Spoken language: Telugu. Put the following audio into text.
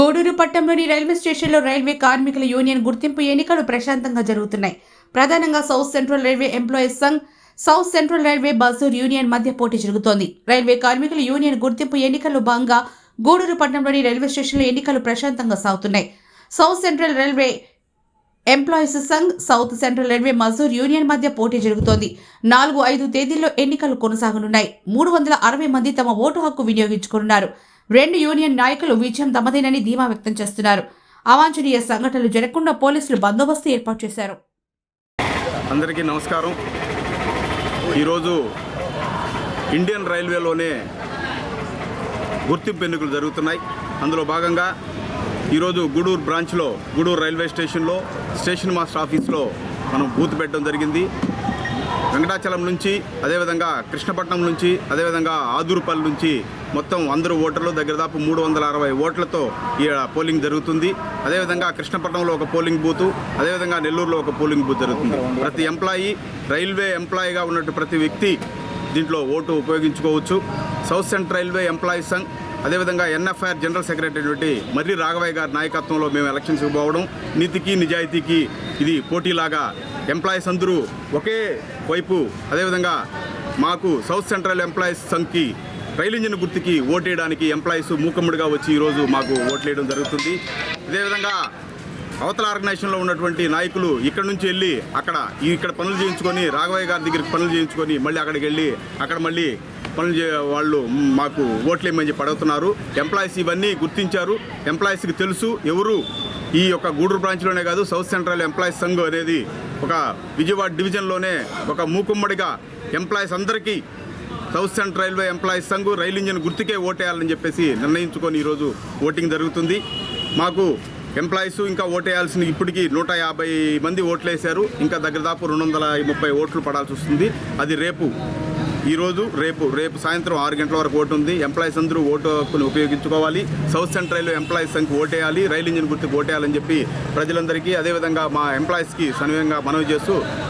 గూడూరు పట్టణంలోని రైల్వే స్టేషన్లో రైల్వే కార్మికుల యూనియన్ గుర్తింపు ఎన్నికలు ప్రశాంతంగా జరుగుతున్నాయి. ప్రధానంగా south central railway employees Sangh south central railway బజూర్ union మధ్య పోటీ జరుగుతోంది. రైల్వే కార్మికుల యూనియన్ గుర్తింపు ఎన్నికల్లో భాగంగా గూడూరు పట్టణంలోని రైల్వే స్టేషన్లో ఎన్నికలు ప్రశాంతంగా సాగుతున్నాయి. South central railway employees Sangh south central railway Mazdoor union మధ్య పోటీ జరుగుతోంది. నాలుగు ఐదు తేదీల్లో ఎన్నికలు కొనసాగనున్నాయి. మూడు వందల అరవై మంది తమ ఓటు హక్కు వినియోగించుకున్నారు. రెండు యూనియన్ నాయకులు విజయం తమదేనని ధీమా వ్యక్తం చేస్తున్నారు. అవాంఛనీయ సంఘటనలు జరగకుండా పోలీసులు బందోబస్తు ఏర్పాటు చేశారు. అందరికీ నమస్కారం. ఈరోజు ఇండియన్ రైల్వేలోనే గుర్తింపు ఎన్నికలు జరుగుతున్నాయి. అందులో భాగంగా ఈరోజు గూడూరు బ్రాంచ్లో గూడూరు రైల్వే స్టేషన్లో స్టేషన్ మాస్టర్ ఆఫీస్లో మనం బూత్ పెట్టడం జరిగింది. వెంకటాచలం నుంచి అదేవిధంగా కృష్ణపట్నం నుంచి అదేవిధంగా ఆదూరుపల్లి నుంచి మొత్తం అందరూ ఓటర్లు దగ్గర దాపు మూడు వందల అరవై ఓట్లతో ఈ పోలింగ్ జరుగుతుంది. అదేవిధంగా కృష్ణపట్నంలో ఒక పోలింగ్ బూతు అదేవిధంగా నెల్లూరులో ఒక పోలింగ్ బూత్ జరుగుతుంది. ప్రతి ఎంప్లాయీ రైల్వే ఎంప్లాయీగా ఉన్నట్టు ప్రతి వ్యక్తి దీంట్లో ఓటు ఉపయోగించుకోవచ్చు. South central railway employees Sangh అదేవిధంగా ఎన్ఎఫ్ఐఆర్ జనరల్ సెక్రటరీ అయినటువంటి మర్రి రాఘవయ్య గారి నాయకత్వంలో మేము ఎలక్షన్స్కి పోవడం నీతికి నిజాయితీకి ఇది పోటీలాగా ఎంప్లాయీస్ అందరూ ఒకే వైపు అదేవిధంగా మాకు సౌత్ సెంట్రల్ ఎంప్లాయీస్ సంఘ్కి రైలు ఇంజిన్ గుర్తుకి ఓటేయడానికి ఎంప్లాయీస్ మూకమ్ముడిగా వచ్చి ఈరోజు మాకు ఓట్లేయడం జరుగుతుంది. అదేవిధంగా అవతల ఆర్గనైజేషన్లో ఉన్నటువంటి నాయకులు ఇక్కడ నుంచి వెళ్ళి అక్కడ ఇక్కడ పనులు చేయించుకొని రాఘవయ్య గారి దగ్గరికి పనులు చేయించుకొని మళ్ళీ అక్కడికి వెళ్ళి అక్కడ మళ్ళీ పనులు చే వాళ్ళు మాకు ఓట్లేమని చెప్పి అడుగుతున్నారు. ఎంప్లాయీస్ ఇవన్నీ గుర్తించారు. ఎంప్లాయీస్కి తెలుసు ఎవరు ఈ యొక్క గూడూరు బ్రాంచ్లోనే కాదు సౌత్ సెంట్రల్ ఎంప్లాయీస్ సంఘ్ అనేది ఒక విజయవాడ డివిజన్లోనే ఒక మూకుమ్మడిగా ఎంప్లాయీస్ అందరికీ south central railway employees Sangh rail engine గుర్తుకే ఓటేయాలని చెప్పేసి నిర్ణయించుకొని ఈరోజు ఓటింగ్ జరుగుతుంది. మాకు ఎంప్లాయీస్ ఇంకా ఓటేయాల్సిన ఇప్పటికీ నూట యాభై మంది ఓట్లేశారు. ఇంకా దగ్గర దాపు రెండు వందల ముప్పై ఓట్లు పడాల్సి వస్తుంది. అది రేపు ఈరోజు రేపు రేపు సాయంత్రం ఆరు గంటల వరకు ఓటు ఉంది. ఎంప్లాయీస్ అందరూ ఓటు హక్కును ఉపయోగించుకోవాలి. సౌత్ సెంట్రల్ రైల్వే ఎంప్లాయీస్ సంఖ్య ఓటేయాలి. రైలు ఇంజిన్ గుర్తుకు ఓటేయాలని చెప్పి ప్రజలందరికీ అదేవిధంగా మా ఎంప్లాయీస్కి సన్నిహితంగా మనవి చేస్తూ